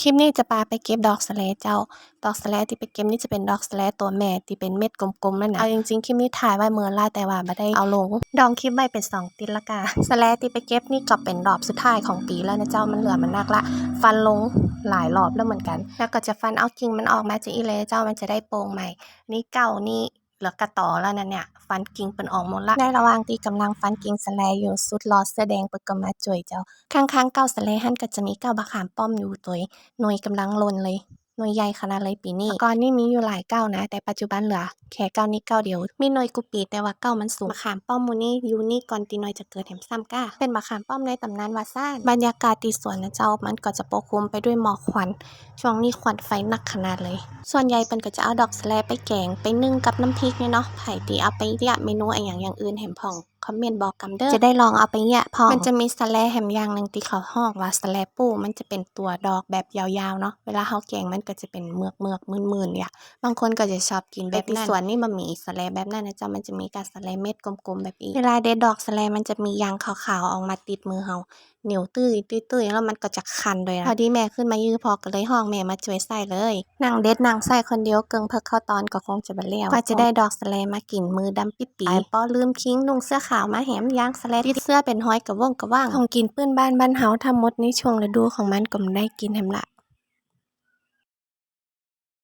คลิปนี้จะพาไปเก็บดอกสแลเจ้า ดอกสแลที่ไปเก็บนี่จะเป็นดอกสแลตัวแม่ที่เป็นเม็ดกลมๆนั่นนะเอาจริงๆคลิปนี้ถ่ายไว้เมื่อล่าแต่ว่าบ่ได้เอาลง ดองคลิปไว้เป็นสองติดละกาสแลที่ไปเก็บนี่ก็เป็นรอบสุดท้ายของปีแล้วนะเจ้ามันเหลือมันนักละ ฟันลงหลายรอบแล้วเหมือนกัน แล้วก็จะฟันเอากิ่งมันออกมาจากอีเลยเจ้ามันจะได้โปร่งใหม่ นี่เก่านี่ เหลือกระต่อแล้วนั่นเนี่ย ฟันกิ่งเป็นออกหมดละ ในระหว่างที่กำลังฟันกิ่งสแลอยู่สุดรอเสื้อแดงเปิดก็มาจ่วยเจ้า ข้างๆเก้าสแลหันก็จะมีเก้าบะขามป้อมอยู่ตัวหน่วยกำลังลนเลย หน่วยใหญ่ขนาดเลยปีนี้ก่อนนี่มีอยู่หลายเก้านะ แต่ปัจจุบันเหลือแค่เก้านี้เก้าเดียว มีหน่วยกุปีแต่ว่าเก้ามันสูงมะขามป้อมหมูนี่อยู่นี่ก่อนตีหน่อยจะเกิดแถมซ้ำก้า เป็นมะขามป้อมในตำนานวาซ่านบรรยากาศตีสวนนะเจ้ามันก็จะปกคลุมไปด้วยหมอกควัน ช่วงนี้ควันไฟหนักขนาดเลย ส่วนใหญ่เปิ้นก็จะเอาดอกสะแลไปแกงไปนึ่งกับน้ำพริกเนี่ยเนาะไผ่ตีเอาไปเรียกเมนูอะไรอย่างอย่างอื่นแหมพอง คอมเมนต์บอกกันเด้อจะได้ลองเอาไปเนี่ยพองมันจะมีสะแลแหมอย่างหนึ่งที่เขาห้องว่าสะแลปูมันจะเป็นตัวดอกแบบยาวๆเนาะเวลาเฮาแกงมันก็จะเป็นเมือกเมือกๆมื่นๆเนี่ยบางคนก็จะชอบกินแบบนั้นส่วนนี่มันมีสะแลแบบนั้นนะจ๊ะมันจะมีการสะแลเม็ดกลมๆแบบนี้เวลาเด็ดดอกสะแลมันจะมียางขาวๆออกมาติดมือเฮา เหนียวตุ้ยตุ้ยตุ้ยแล้วมันก็จะคันเลยนะพอดีแม่ขึ้นมายื้อพอก็เลยห้องแม่มาช่วยใส่เลยนางเด็ดนางใส่คนเดียวเกิงเพิกเข้าตอนก็คงจะบะเลี้ยวกว่าจะได้ดอกสะแลมากินมือดำปิดปีไปป้อลืมคิงนุ่งเสื้อขาวมาแหมยางสะแลติดเสื้อเป็นห้อยกระว่องกระว่างของกินปื้นบ้านบ้านเฮาทำหมดในช่วงฤดูของมันก็ไม่ได้กินแหมละ